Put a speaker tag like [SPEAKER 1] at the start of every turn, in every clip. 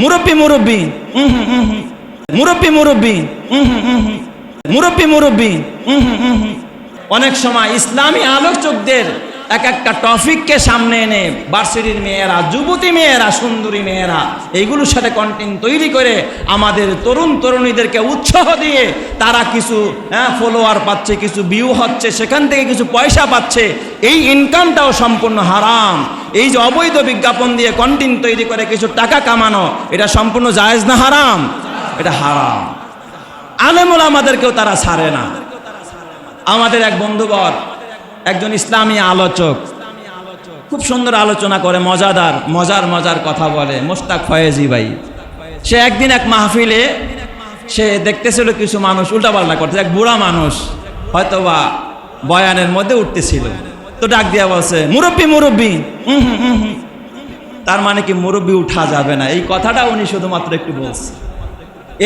[SPEAKER 1] মুরব্বি মুরব্বী মুরব্বী মুরব্বী মুরব্বী মুরব্বী। অনেক সময় ইসলামী আলোচকদের এক একটা টপিককে সামনে এনে বার্সিটির মেয়েরা, যুবতী মেয়েরা, সুন্দরী মেয়েরা এইগুলোর সাথে কন্টেন্ট তৈরি করে আমাদের তরুণ তরুণীদেরকে উৎসাহ দিয়ে তারা কিছু হ্যাঁ ফলোয়ার পাচ্ছে, কিছু ভিউ হচ্ছে, সেখান থেকে কিছু পয়সা পাচ্ছে, এই ইনকামটাও সম্পূর্ণ হারাম। এই যে অবৈধ বিজ্ঞাপন দিয়ে কন্টেন্ট তৈরি করে কিছু টাকা কামানো, এটা সম্পূর্ণ জায়েজ না হারাম? এটা হারাম। আলেমুল আমাদেরকেও তারা ছাড়ে না। আমাদের এক বন্ধুবর একজন ইসলামী আলোচক। খুব সুন্দর আলোচনা করে, মজাদার, মজার মজার কথা বলে। মোস্তাক ফয়েজি ভাই। সে একদিন এক মাহফিলে সে দেখতেছিল কিছু মানুষ, উল্টাপাল্টা করতে, এক বুড়া মানুষ হয়তো বা বয়ানের মধ্যে উঠতেছিল। তো ডাক দিয়া বলছে, মুরব্বী মুরব্বী। তার মানে কি মুরব্বী উঠা যাবে না। এই কথাটা উনি শুধুমাত্র একটু বলছে।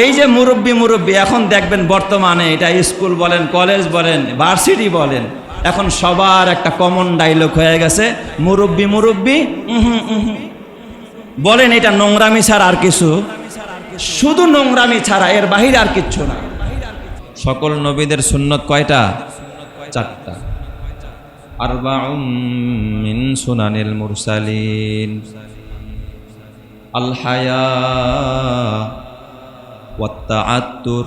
[SPEAKER 1] এই যে মুরব্বী মুরব্বী, এখন দেখবেন বর্তমানে এটা স্কুল বলেন, কলেজ বলেন, ভার্সিটি বলেন এখন সবার একটা কমন ডাইলগ হয়ে গেছে। মুরব্বী মুরব্বী। বলেন, এটা নোংরামি ছাড়া আর কিছু? শুধু নোংরামি ছাড়া, এর বাহিরে আর কিচ্ছু না। সকল নবীদের সুন্নত কয়টা? চারটা। মিন সুনানিল মুরসালিন। আল হায়া ওয়াত্তাআত্তুর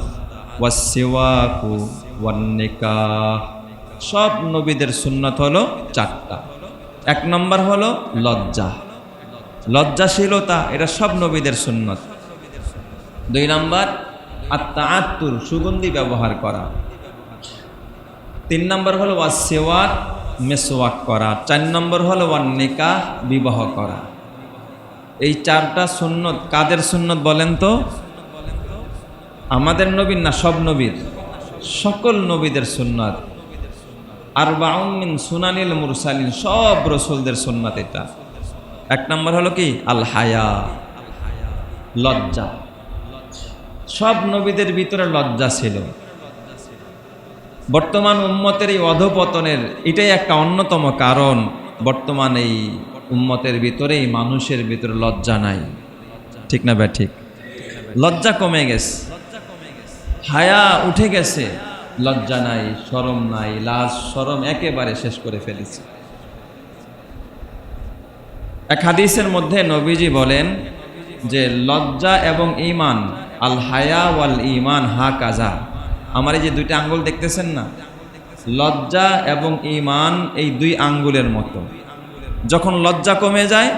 [SPEAKER 1] ওয়াসসিওয়াকু ওয়ান্নিকাহ। সব নবীদের সুন্নত হলো চারটা। এক নম্বর হলো লজ্জা। লজ্জাশীলতা, এটা সব নবীদের সুন্নত। দুই নম্বর আত্মা আত্মুর সুগন্ধি ব্যবহার করা। তিন নম্বর হলো ওয়াসেওয়াক মেসোয়াক করা। চার নম্বর হলো ওয়ান্নিকাহ, বিবাহ করা। এই চারটা সুন্নত কাদের সুন্নত বলেন তো? আমাদের নবীর না সব নবীর? সকল নবীদের সুন্নাত। আর বাউমিন সুনানিল মুরসালিন, সব রসুলদের সুন্নাত এটা। এক নম্বর হলো কি? আল হায়া, লজ্জা। সব নবীদের ভিতরে লজ্জা ছিল। বর্তমান উম্মতের এই অধপতনের এটাই একটা অন্যতম কারণ। বর্তমান এই উম্মতের ভিতরে মানুষের ভিতরে লজ্জা নাই। ঠিক না ব্যা ঠিক। লজ্জা কমে গেছে। হায়া উঠে গেছে। লজ্জা নাই, শরম নাই, লাজ, শরম একেবারে শেষ করে ফেলেছে। এক হাদিসের মধ্যে নবীজি বলেন যে, লজ্জা এবং ইমান আল হায়া ওয়াল ইমান হা কাজা। আমার এই যে দুইটা আঙ্গুল দেখতেছেন না? লজ্জা এবং ইমান এই দুই আঙ্গুলের মতো। যখন লজ্জা কমে যায়,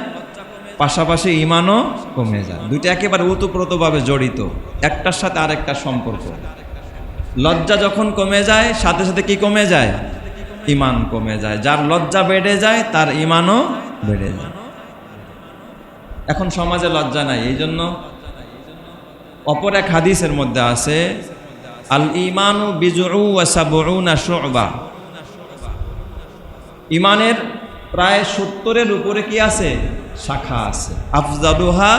[SPEAKER 1] পাশাপাশি ইমানও কমে যায়। দুইটা একেবারে উতপ্রোতভাবে জড়িত। একটার সাথে আরেকটার সম্পর্ক। লজ্জা যখন কমে যায়, সাথে সাথে কি কমে যায়? ইমান কমে যায়। যার লজ্জা বেড়ে যায়, তার ইমানও বেড়ে যায়। এখন সমাজে লজ্জা নাই, এই জন্য অপর এক হাদিসের মধ্যে আছে, আল ইমানু বিজু শুবা। ইমানের প্রায় সত্তরের উপরে কি আছে? শাখা আছে। আফজাদুহা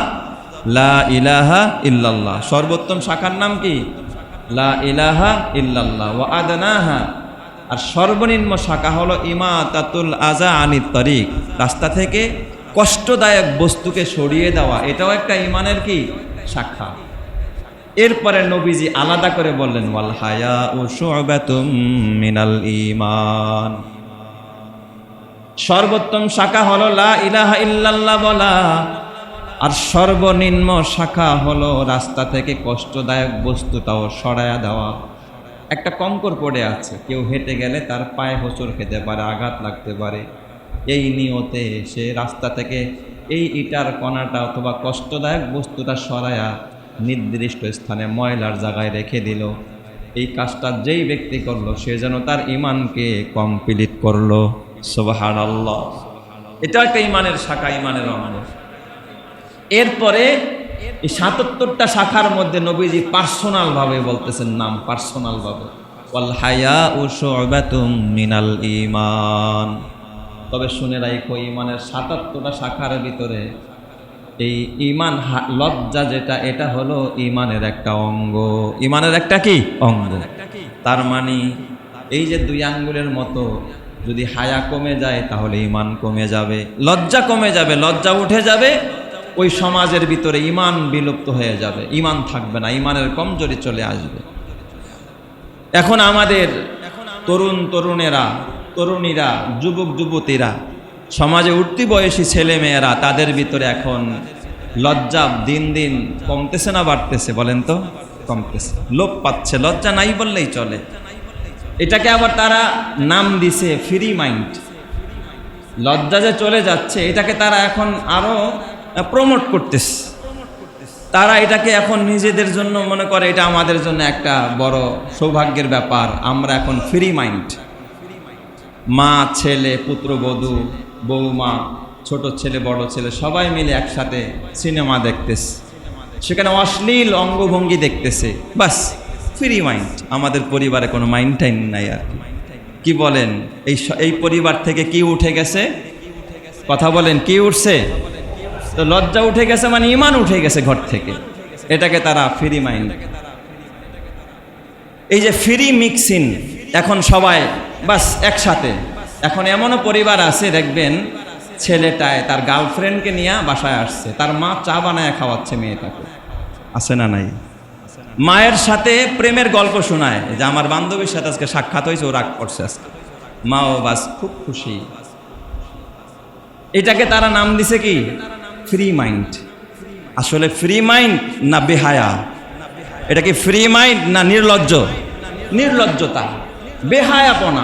[SPEAKER 1] লা ইলাহা ইল্লাল্লাহ। সর্বোত্তম শাখার নাম কি? লা ইলাহা ওয়া আর সর্বনিম্ন শাখা হলো ইমা তাতুল আজা আনিত তরিক, রাস্তা থেকে কষ্টদায়ক বস্তুকে সরিয়ে দেওয়া। এটাও একটা ইমানের কি? শাখা। এরপরে নবীজি আলাদা করে বললেন, ওয়াল হায়া ও মিনাল ইমান সর্বোত্তম শাখা হলো লা ইলাহা ইল্লাল্লাহ বলা। আর সর্বনিম্ন শাখা হলো রাস্তা থেকে কষ্টদায়ক বস্তুটাও সরায়া দেওয়া। একটা কঙ্কর পড়ে আছে, কেউ হেঁটে গেলে তার পায়ে হোঁচড় খেতে পারে, আঘাত লাগতে পারে। এই নিয়তে সে রাস্তা থেকে এই ইটার কণাটা অথবা কষ্টদায়ক বস্তুটা সরায়া নির্দিষ্ট স্থানে ময়লার জায়গায় রেখে দিল। এই কাজটা যেই ব্যক্তি করল, সে যেন তার ইমানকে কমপ্লিট করল। আল্লাহ এটা একটা ইমানের শাখা ইমানের অঙ্গ এরপরে সাতাত্তরটা শাখার মধ্যে নবীজি পার্সোনাল ভাবে বলতেছেন নাম পার্সোনাল ভাবে। ওয়াল হায়া মিনাল ইমান তবে শুনে রাখো ইমানের সাতাত্তরটা শাখার ভিতরে এই ইমান লজ্জা যেটা, এটা হলো ইমানের একটা অঙ্গ। ইমানের একটা কি? অঙ্গ তার মানে এই যে দুই আঙ্গুলের মতো যদি হায়া কমে যায়, তাহলে ইমান কমে যাবে। লজ্জা কমে যাবে, লজ্জা উঠে যাবে। ওই সমাজের ভিতরে ইমান বিলুপ্ত হয়ে যাবে। ইমান থাকবে না, ইমানের কমজোরি চলে আসবে। এখন আমাদের তরুণ তরুণেরা, তরুণীরা, যুবক যুবতীরা, সমাজে উঠতি বয়সী ছেলে মেয়েরা তাদের ভিতরে এখন লজ্জা দিন দিন কমতেছে না, বাড়তেছে, বলেন তো? কমতেছে। লোপ পাচ্ছে, লজ্জা নাই বললেই চলে। এটাকে আবার তারা নাম দিছে ফ্রি মাইন্ড লজ্জা যে চলে যাচ্ছে, এটাকে তারা এখন আরও প্রমোট করতেছে। তারা এটাকে এখন নিজেদের জন্য মনে করে এটা আমাদের জন্য একটা বড় সৌভাগ্যের ব্যাপার। আমরা এখন ফ্রি মাইন্ড মা, ছেলে পুত্রবধূ বৌমা ছোট ছেলে, বড় ছেলে, সবাই মিলে একসাথে সিনেমা দেখতেছে। সেখানে অশ্লীল অঙ্গভঙ্গি দেখতেছে। বাস ফ্রি মাইন্ড আমাদের পরিবারে কোনো মাইন্ড টাইম নাই আর কি। বলেন? এই এই পরিবার থেকে কি উঠে গেছে? কথা বলেন, কি উঠছে? তো লজ্জা উঠে গেছে মানে ইমান উঠে গেছে ঘর থেকে। এটাকে তারা ফ্রি মাইন্ড। এই যে ফ্রি মিক্সিং, এখন সবাই বাস একসাথে। এখন এমনও পরিবার আছে, দেখবেন, ছেলেটায় তার গার্লফ্রেন্ডকে নিয়ে বাসায় আসছে, তার মা চা বানায় খাওয়াচ্ছে মেয়েটাকে। আছে না নাই? মায়ের সাথে প্রেমের গল্প শোনায়, যে আমার বান্ধবীর সাথে আজকে সাক্ষাৎ হয়েছে, ও রাগ করছে আজকে। মাও বাস খুব খুশি। এটাকে তারা নাম দিছে কি? ফ্রি মাইন্ড আসলে ফ্রি মাইন্ড না বেহায়া? এটা কি ফ্রি মাইন্ড না নির্লজ্জ? নির্লজ্জতা। বেহায়াপনা।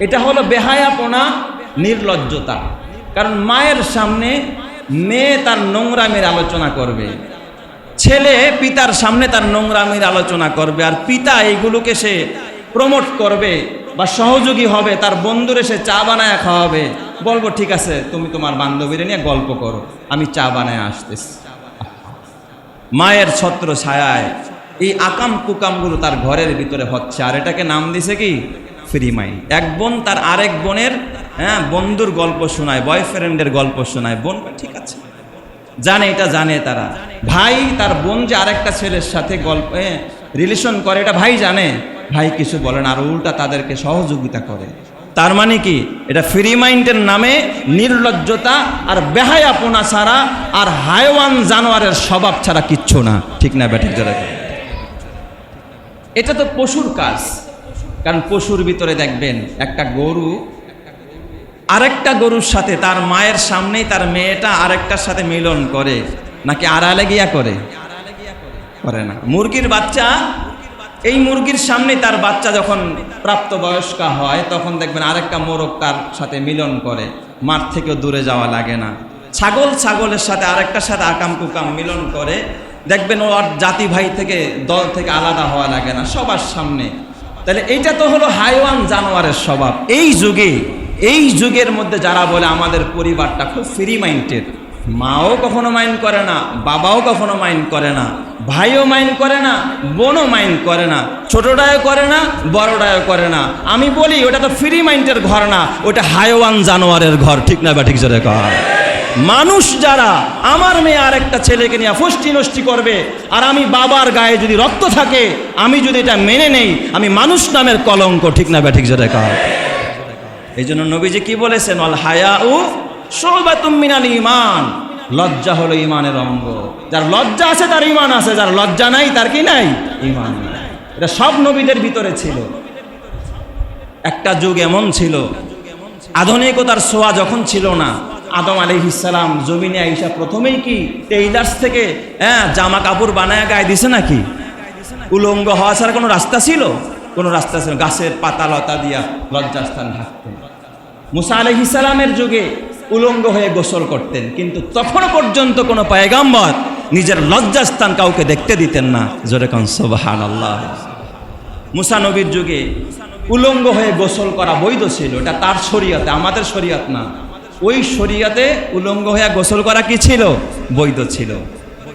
[SPEAKER 1] এটা হলো বেহায়াপনা, নির্লজ্জতা। কারণ মায়ের সামনে মেয়ে তার নোংরামের আলোচনা করবে। ছেলে পিতার সামনে তার নোংরামির আলোচনা করবে। আর পিতা এইগুলোকে সে প্রমোট করবে বা সহযোগী হবে। তার বন্ধুরে সে চা বানায় খাওয়াবে। বলব, ঠিক আছে, তুমি তোমার বান্ধবীরে নিয়ে গল্প করো, আমি চা বানায় আসতেছি। মায়ের ছত্র ছায়ায় এই আকাম কুকামগুলো তার ঘরের ভিতরে হচ্ছে, আর এটাকে নাম দিছে কি? ফ্রি মাইন্ড এক বোন তার আরেক বোনের হ্যাঁ বন্ধুর গল্প শোনায় বয়ফ্রেন্ডের গল্প শোনায়। বোন ঠিক আছে। জানে, এটা জানে তারা। ভাই, তার বোন যে আরেকটা ছেলের সাথে গল্প রিলেশন করে, এটা ভাই জানে। ভাই কিছু বলে না, আর উল্টা তাদেরকে সহযোগিতা করে। তার মানে কি? এটা ফ্রি মাইন্ডের নামে নির্লজ্জতা আর বেহায়াপনা ছাড়া আর হায়ওয়ান জানোয়ারের স্বভাব ছাড়া কিচ্ছু না। ঠিক না ব্যাঠিক যারা এটা তো পশুর কাজ। কারণ পশুর ভিতরে দেখবেন একটা গরু, আরেকটা গরুর সাথে তার মায়ের সামনেই তার মেয়েটা আরেকটার সাথে মিলন করে, নাকি আড়ালে গিয়া করে? করে না। মুরগির বাচ্চা এই মুরগির সামনে তার বাচ্চা যখন প্রাপ্তবয়স্কা হয়, তখন দেখবেন আরেকটা মোরগ তার সাথে মিলন করে। মাঠ থেকেও দূরে যাওয়া লাগে না। ছাগল ছাগলের সাথে আরেকটার সাথে আকাম কুকাম মিলন করে। দেখবেন ও আর জাতি ভাই থেকে, দল থেকে আলাদা হওয়া লাগে না, সবার সামনে। তাহলে এইটা তো হলো হাইওয়ান জানোয়ারের স্বভাব। এই যুগে, এই যুগের মধ্যে যারা বলে আমাদের পরিবারটা খুব ফ্রি মাইন্ডেড মাও কখনো মাইন্ড করে না, বাবাও কখনো মাইন্ড করে না, ভাইও মাইন্ড করে না, বোনও মাইন্ড করে না, ছোটটাও করে না, বড়টাও করে না। আমি বলি, ওটা তো ফ্রি মাইন্ডের ঘর না, ওটা হাইওয়ান জানোয়ারের ঘর, ঠিক না বা ঠিক জোরে কর? মানুষ যারা, আমার মেয়ে আর একটা ছেলেকে নিয়ে ফষ্টি নষ্টি করবে, আর আমি বাবার গায়ে যদি রক্ত থাকে, আমি যদি এটা মেনে নেই, আমি মানুষ নামের কলঙ্ক, ঠিক না বা ঠিক জোরে কর? এই জন্য নবীজি কি বলেছেন? অল হায়া ও ইমান লজ্জা হলো ইমানের অঙ্গ। যার লজ্জা আছে, তার ইমান আছে। যার লজ্জা নাই, তার কি নাই? ইমান। এটা সব নবীদের ভিতরে ছিল। একটা যুগ এমন ছিল, আধুনিকতার ছোঁয়া যখন ছিল না, আদম আলিহিসাল্লাম জমিনে আইসা প্রথমেই কি টেইলার্স থেকে হ্যাঁ জামা কাপড় বানায় গায়ে দিছে নাকি? উলঙ্গ হওয়া ছাড়া কোনো রাস্তা ছিল? কোনো রাস্তা ছিল গাছের পাতা লতা দিয়া লজ্জাস্থান ঢাকতেন মুসা আলহিসালামের যুগে উলঙ্গ হয়ে গোসল করতেন, কিন্তু তখনও পর্যন্ত কোনো পায়গাম্বর নিজের লজ্জাস্থান কাউকে দেখতে দিতেন না। জোরে কন সোবাহান আল্লাহ মুসা নবীর যুগে উলঙ্গ হয়ে গোসল করা বৈধ ছিল, এটা তার শরীয়তে, আমাদের শরীয়ত না। ওই শরীয়তে উলঙ্গ হয়ে গোসল করা কি ছিল? বৈধ ছিল।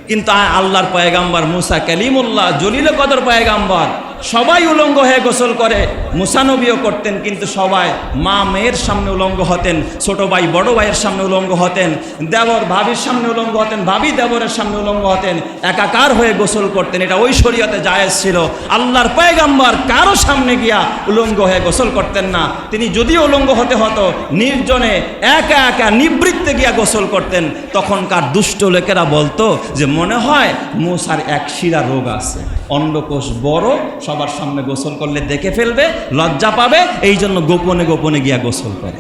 [SPEAKER 1] কিন্তু আল্লাহর পয়গাম্বার মুসা কালিমুল্লাহ জলিল কদর পয়গাম্বর সবাই উলঙ্গ হয়ে গোসল করে। মুসানবিও করতেন, কিন্তু সবাই মা মেয়ের সামনে উলঙ্গ হতেন, ছোট ভাই বড় ভাইয়ের সামনে উলঙ্গ হতেন, দেবর ভাবির সামনে উলঙ্গ হতেন, ভাবি দেবরের সামনে উলঙ্গ হতেন, একাকার হয়ে গোসল করতেন, এটা ওই শরীয়তে জায়েজ ছিল। আল্লাহর পয়গাম্বার কারও সামনে গিয়া উলঙ্গ হয়ে গোসল করতেন না। তিনি যদিও উলঙ্গ হতে হতো, নির্জনে একা একা নিবৃত্তে গিয়া গোসল করতেন। তখনকার দুষ্ট লোকেরা বলতো যে, মনে হয় মুসার এক শিরা রোগ আছে। অন্ডকোষ বড়, সবার সামনে গোসল করলে দেখে ফেলবে, লজ্জা পাবে এই জন্য গোপনে গোপনে গিয়া গোসল করে।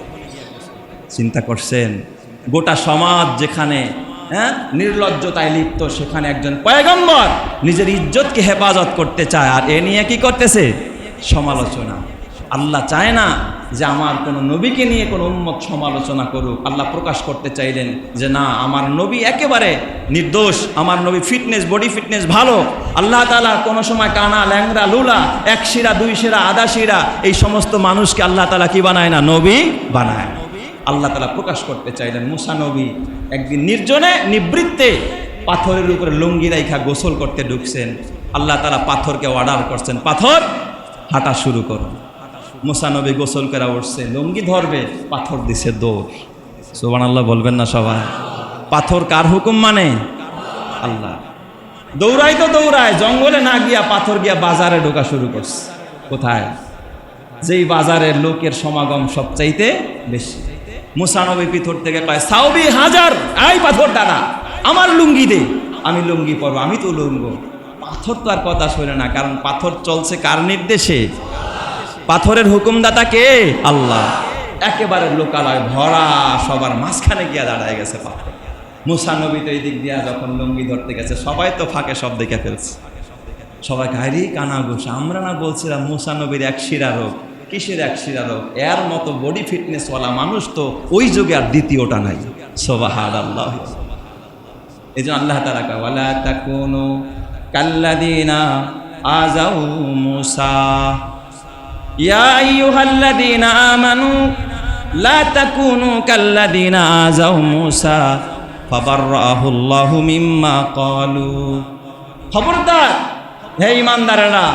[SPEAKER 1] চিন্তা করছেন? গোটা সমাজ যেখানে হ্যাঁ নির্লজ্জতায় লিপ্ত, সেখানে একজন পয়গম্বর নিজের ইজ্জতকে হেফাজত করতে চায়, আর এ নিয়ে কি করতেছে? সমালোচনা। আল্লাহ চায় না যে আমার কোনো নবীকে নিয়ে কোনো উম্মত সমালোচনা করুক। আল্লাহ প্রকাশ করতে চাইলেন যে, না, আমার নবী একেবারে নির্দোষ, আমার নবী ফিটনেস, বডি ফিটনেস ভালো। আল্লাহ তালা কোনো সময় কানা ল্যাংরা লুলা, এক শিরা, দুই শিরা, আধা শিরা, এই সমস্ত মানুষকে আল্লাহ তালা কি বানায় না? নবী বানায় আল্লাহ তালা প্রকাশ করতে চাইলেন, মুসা নবী, একদিন নির্জনে, নিবৃত্তে পাথরের উপরে লুঙ্গি রাইখা গোসল করতে ঢুকছেন। আল্লাহ তালা পাথরকে অর্ডার করছেন, পাথর হাঁটা শুরু করো মুসা নবী গোসল করে উঠছে, লুঙ্গি ধরবে, পাথর দিছে দৌড়। সোবান আল্লাহ বলবেন না সবাই। পাথর কার হুকুম মানে? আল্লাহ। দৌড়াই তো দৌড়ায়, জঙ্গলে না গিয়া পাথর গিয়া বাজারে ঢোকা শুরু করছে। কোথায়? যেই বাজারের লোকের সমাগম সবচাইতে বেশি। মুসানবী পিথর থেকে কয়, সাউবি হাজার আই পাথর দাদা, আমার লুঙ্গি দে, আমি লুঙ্গি পরবো, আমি তো লুঙ্গ। পাথর তো আর কথা শোনে না, কারণ পাথর চলছে কার নির্দেশে? পাথরের হুকুমদাতা কে? আল্লাহ। একেবারে লোকালয় ভরা, সবার মাঝখানে গিয়া দাঁড়ায় গেছে পাথর। মুসানবী তো এই দিক দিয়া যখন লুঙ্গি ধরতে গেছে, সবাই তো ফাঁকে সব দেখে ফেলছে। সবাই গাড়ি কানা ঘুষা আমরা না বলছিলাম মুসানবীর এক শিরা রোগ। কিসের এক শিরা রোগ? এর মতো বডি ফিটনেস ফিটনেসওয়ালা মানুষ তো ওই যুগে আর দ্বিতীয়টা নাই। সোবাহাদ আল্লাহ এই জন্য আল্লাহ তালা কাওয়ালা তাকুনু কাল্লাদিনা আজাউ মুসা। খবরদার, হে ইমানদারেরা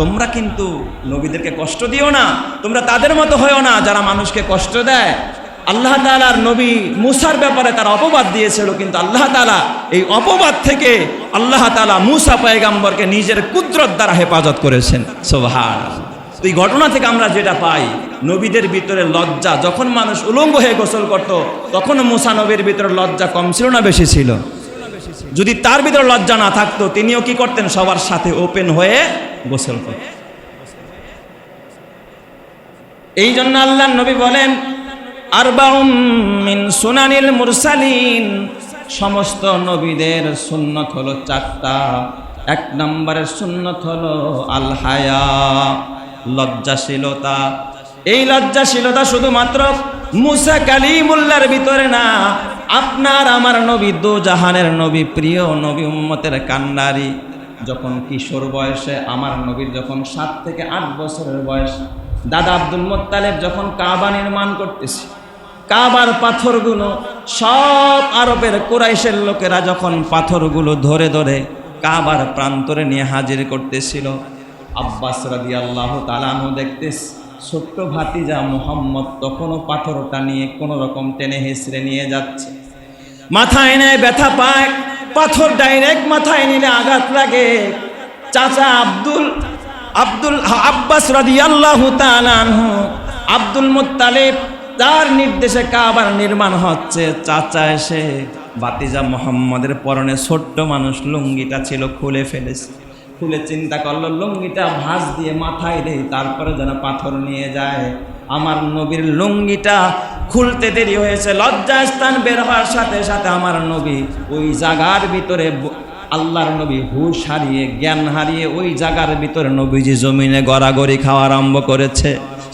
[SPEAKER 1] তোমরা কিন্তু নবীদেরকে কষ্ট দিও না, তোমরা তাদের মতো হয়েও না যারা মানুষকে কষ্ট দেয়। আল্লাহ তালার নবী মুসার ব্যাপারে তারা অপবাদ দিয়েছিল, কিন্তু আল্লাহ তালা এই অপবাদ থেকে আল্লাহ তালা মুসা পয়গাম্বরকে নিজের কুদরত দ্বারা হেফাজত করেছেন। সোভার তো এই ঘটনা থেকে আমরা যেটা পাই, নবীদের ভিতরে লজ্জা। যখন মানুষ উলঙ্গ হয়ে গোসল করত তখন মুসা নবীর ভিতরে লজ্জা কম ছিল না বেশি ছিল? যদি তার ভিতরে লজ্জা না থাকতো, তিনিও কি করতেন? সবার সাথে ওপেন হয়ে গোসল করতেন। এই জন্য আল্লাহ নবী বলেন, আরবাউম মিন সুনানিল মুরসালিন। সমস্ত নবীদের সুন্নত হলো চারটা। এক নম্বরের সুন্নত হলো আল হায়া। লজ্জাশীলতা। এই লজ্জাশীলতা শুধুমাত্র মুসা কালিমুল্লার ভিতরে না, আপনার আমার নবী দু জাহানের নবী, প্রিয় নবী উম্মতের কান্ডারি। যখন কিশোর বয়সে, আমার নবীর যখন সাত থেকে আট বছরের বয়স, দাদা আব্দুল মোত্তালেব যখন কাবা নির্মাণ করতেছে, কাবার পাথরগুলো সব আরবের কোরাইশের লোকেরা যখন পাথরগুলো ধরে ধরে কাবার প্রান্তরে নিয়ে হাজির করতেছিল আব্বাস রাদি আল্লাহ তালানু দেখতেস, ছোট্ট ভাতিজা মোহাম্মদ তখনও পাথরটা নিয়ে কোনো রকম টেনে হেসড়ে নিয়ে যাচ্ছে। মাথায় নেয় ব্যথা পায়, পাথর ডাইরেক্ট মাথায় নিলে আঘাত লাগে। চাচা আব্দুল আব্দুল, আব্বাস রাদি আল্লাহ তালানহু আব্দুল মুত্তালিব, তার নির্দেশে কাবার নির্মাণ হচ্ছে। চাচা এসে বাতিজা মোহাম্মদের পরনে ছোট্ট মানুষ লুঙ্গিটা ছিল খুলে ফেলেছে। খুলে চিন্তা করল, লুঙ্গিটা ভাঁজ দিয়ে মাথায় দেই, তারপরে যেন পাথর নিয়ে যায়। আমার নবীর লুঙ্গিটা খুলতে দেরি হয়েছে লজ্জা স্থান বের হওয়ার সাথে সাথে আমার নবী ওই জাগার ভিতরে আল্লাহর নবী হুশ হারিয়ে, জ্ঞান হারিয়ে ওই জাগার ভিতরে নবীজি জমিনে গড়াগড়ি খাওয়া আরম্ভ করেছে।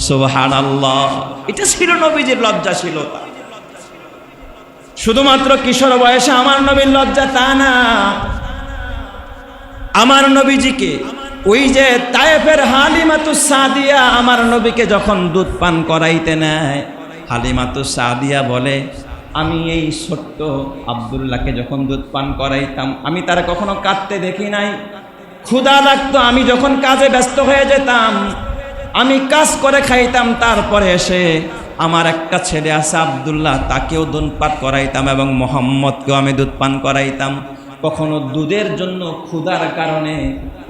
[SPEAKER 1] সোহান আল্লাহ এটা ছিল নবীজির লজ্জাশীলতা। শুধুমাত্র কিশোর বয়সে আমার নবীর লজ্জা তা না আমার নবীজিকে, ওই যে তায়েফের হালিমাতু সাদিয়া আমার নবীকে যখন দুধ পান করাইতে নেয়, হালিমাতু সাদিয়া বলে, আমি এই ছোট্ট আবদুল্লাহকে যখন দুধ পান করাইতাম, আমি তারা কখনো কাঁদতে দেখি নাই। ক্ষুধা লাগতো, আমি যখন কাজে ব্যস্ত হয়ে যেতাম, আমি কাজ করে খাইতাম, তারপরে এসে আমার একটা ছেলে আছে আবদুল্লাহ, তাকেও দুধ পান করাইতাম এবং মোহাম্মদকেও আমি দুধ পান করাইতাম। কখনো দুধের জন্য ক্ষুধার কারণে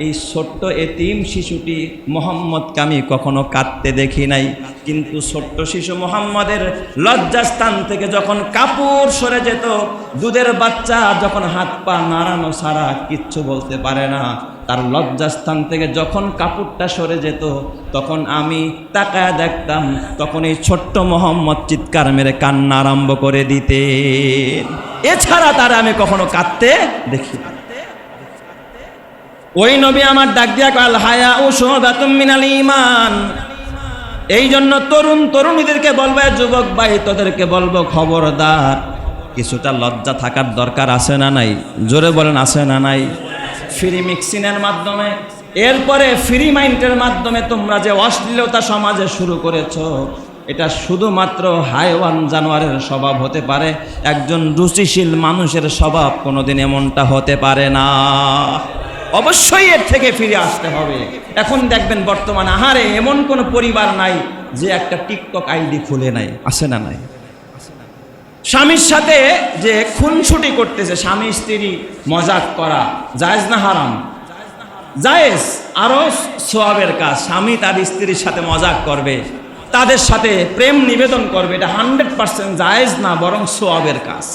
[SPEAKER 1] এই ছোট্ট এতিম শিশুটি মোহাম্মদকে আমি কখনো কাঁদতে দেখি নাই। কিন্তু ছোট্ট শিশু মোহাম্মদের লজ্জাস্থান থেকে যখন কাপড় সরে যেত, দুধের বাচ্চা যখন হাত পা নাড়ানো সারা কিচ্ছু বলতে পারে না। তার লজ্জাস্থান থেকে যখন কাপড়টা সরে যেত, তখন আমি তাকায় দেখতাম, তখন এই ছোট্ট মোহাম্মদ চিৎকার মেরে কান্না আরম্ভ করে দিতে এছাড়া তারা আমি কখনো কাঁদতে দেখি। ওই নবী আমার ডাক দিয়া কাল হায়া ও মিনাল ইমান এই জন্য তরুণ তরুণীদেরকে বলব, যুবক ভাই, তোদেরকে বলব খবরদার। কিছুটা লজ্জা থাকার দরকার আছে না নাই? জোরে বলেন, আছে না নাই? ফ্রি মিক্সিনের মাধ্যমে। এরপরে ফ্রি মাইন্ডের মাধ্যমে তোমরা যে অশ্লীলতা সমাজে শুরু করেছ, এটা শুধুমাত্র হাইওয়ান জানোয়ারের স্বভাব হতে পারে। একজন রুচিশীল মানুষের স্বভাব কোনোদিন এমনটা হতে পারে না। অবশ্যই এর থেকে ফিরে আসতে হবে। এখন দেখবেন বর্তমানে আহারে এমন কোনো পরিবার নাই যে একটা টিকটক আইডি খুলে নাই। আসে না নাই? স্বামীর সাথে যে খুনছুটি করতেছে, স্বামী, স্ত্রী, মজাক করা, জায়েজ না হারাম? জায়েজ, আরও সোয়াবের কাজ। স্বামী তার স্ত্রীর সাথে মজাক করবে, তাদের সাথে প্রেম নিবেদন করবে, এটা হান্ড্রেড পার্সেন্ট জায়েজ না, বরং সোয়াবের কাজ।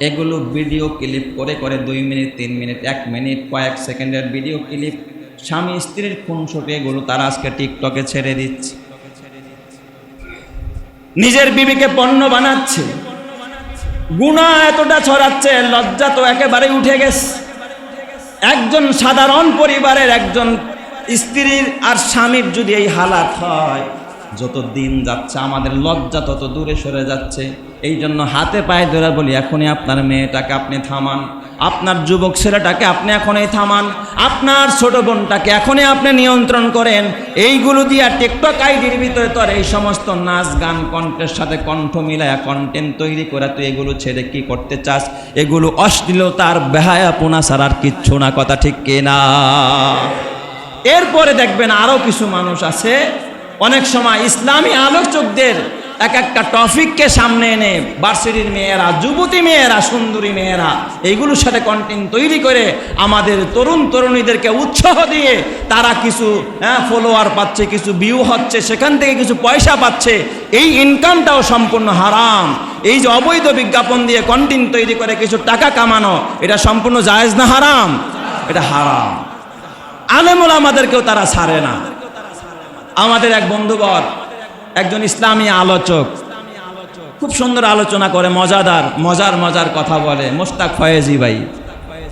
[SPEAKER 1] এগুলো ভিডিও ক্লিপ করে করে দুই মিনিট, তিন মিনিট, এক মিনিট, কয়েক সেকেন্ডের ভিডিও ক্লিপ। স্বামী, স্ত্রীর খুনসুটি, এগুলো তারা আজকে টিকটকে ছেড়ে দিচ্ছে। নিজের বিবিকে পণ্য বানাচ্ছে। গুণা এতটা ছড়াচ্ছে, লজ্জা তো একেবারে উঠে গেছে। একজন সাধারণ পরিবারের একজন স্ত্রীর আর স্বামীর যদি এই হালাত হয় যত দিন যাচ্ছে আমাদের লজ্জা তত দূরে সরে যাচ্ছে। এই জন্য হাতে পায়ে ধরে বলি, এখনই আপনার মেয়েটাকে আপনি থামান। আপনার যুবক ছেলেটাকে আপনি এখনই থামান। আপনার ছোট বোনটাকে এখনই আপনি নিয়ন্ত্রণ করেন। এইগুলো দিয়া টিকটক আইডির ভিতরে তোর এই সমস্ত নাচ গান কণ্ঠের সাথে কণ্ঠ মিলায়া কন্টেন্ট তৈরি করে তুই এগুলো ছেড়ে কি করতে চাস? এগুলো অশ্লীলতার বেহায়াপনা ছাড়া আর কিচ্ছু না, কথা ঠিক কিনা এরপরে দেখবেন আরও কিছু মানুষ আছে। অনেক সময় ইসলামী আলোচকদের এক একটা টপিককে সামনে এনে বার্সিটির মেয়েরা, যুবতী মেয়েরা, সুন্দরী মেয়েরা, এইগুলোর সাথে কন্টেন্ট তৈরি করে আমাদের তরুণ তরুণীদেরকে উৎসাহ দিয়ে তারা কিছু হ্যাঁ ফলোয়ার পাচ্ছে, কিছু ভিউ হচ্ছে, সেখান থেকে কিছু পয়সা পাচ্ছে, এই ইনকামটাও সম্পূর্ণ হারাম। এই যে অবৈধ বিজ্ঞাপন দিয়ে কন্টেন্ট তৈরি করে কিছু টাকা কামানো, এটা সম্পূর্ণ জায়েজ না হারাম? এটা হারাম। আলেমুল আমাদেরকেও তারা ছাড়ে না। আমাদের এক বন্ধুবর একজন ইসলামী আলোচক। খুব সুন্দর আলোচনা করে, মজাদার, মজার মজার কথা বলে। মোস্তাক ফয়েজি ভাই।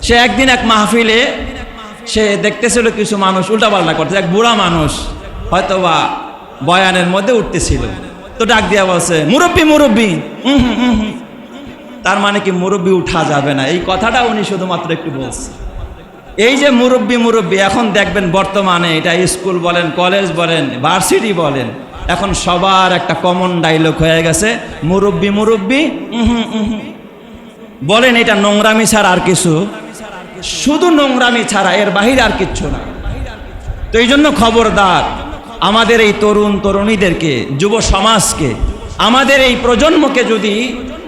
[SPEAKER 1] সে একদিন এক মাহফিলে সে দেখতেছিল কিছু মানুষ, উল্টাপাল্টা করতে এক বুড়া মানুষ হয়তো বা বয়ানের মধ্যে উঠতেছিল। তো ডাক দিয়া বলছে, মুরব্বী মুরব্বী। তার মানে কি মুরব্বী উঠা যাবে না? এই কথাটা উনি শুধুমাত্র একটু বলছে। এই যে মুরব্বী মুরব্বী, এখন দেখবেন বর্তমানে এটা স্কুল বলেন, কলেজ বলেন, ভার্সিটি বলেন এখন সবার একটা কমন ডাইলগ হয়ে গেছে। মুরব্বী মুরব্বী। বলেন, এটা নোংরামি ছাড়া আর কিছু? শুধু নোংরামি ছাড়া, এর বাহিরে আর কিচ্ছু না। তো এই জন্য খবরদার, আমাদের এই তরুণ, তরুণীদেরকে, যুব সমাজকে, আমাদের এই প্রজন্মকে যদি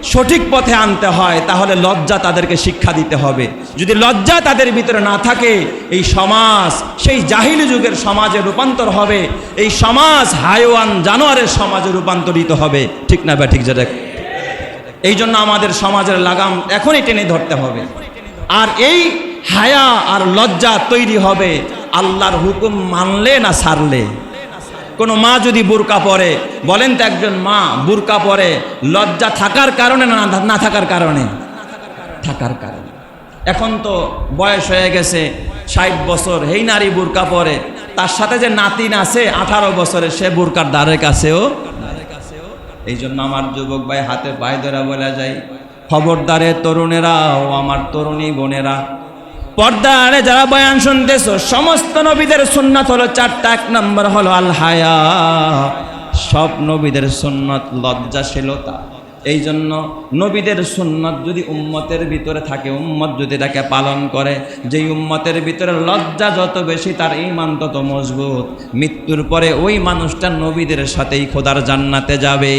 [SPEAKER 1] সঠিক পথে আনতে হয়, তাহলে লজ্জা তাদেরকে শিক্ষা দিতে হবে। যদি লজ্জা তাদের ভিতরে না থাকে, এই সমাজ, সেই জাহিলি যুগের সমাজে রূপান্তর হবে, এই সমাজ হাইওয়ান জানোয়ারের সমাজে রূপান্তরিত হবে। ঠিক না বা ঠিক যেটা এই জন্য আমাদের সমাজের লাগাম এখনই টেনে ধরতে হবে। আর এই হায়া আর লজ্জা তৈরি হবে, আল্লাহর হুকুম মানলে না সারলে? কোনো মা যদি বুরকা পরে, বলেন তো একজন মা বুরকা পরে, লজ্জা থাকার কারণে না না থাকার কারণে? থাকার কারণে। এখন তো বয়স হয়ে গেছে, ষাট বছর, হেই নারী বুরকা পরে, তার সাথে যে নাতিন আছে, আঠারো বছরে সে বুরকার দ্বারের কাছেও এই জন্য আমার যুবক ভাই হাতে পায়ে ধরা বলা যায়, খবরদারে তরুণেরা ও আমার তরুণী বোনেরা পর্দা আরে যারা বয়ান শুনতেছো, সমস্ত নবীদের সুন্নাত হলো চারটা, এক নম্বর হলো আল হায়া। সব নবীদের সুন্নত লজ্জাশীলতা। এই জন্য নবীদের সুন্নত যদি উম্মতের ভিতরে থাকে, উম্মত যদি তাকে পালন করে, যেই উম্মতের ভিতরে লজ্জা যত বেশি, তার ইমান তত মজবুত। মৃত্যুর পরে ওই মানুষটা নবীদের সাথেই খোদার জান্নাতে যাবে।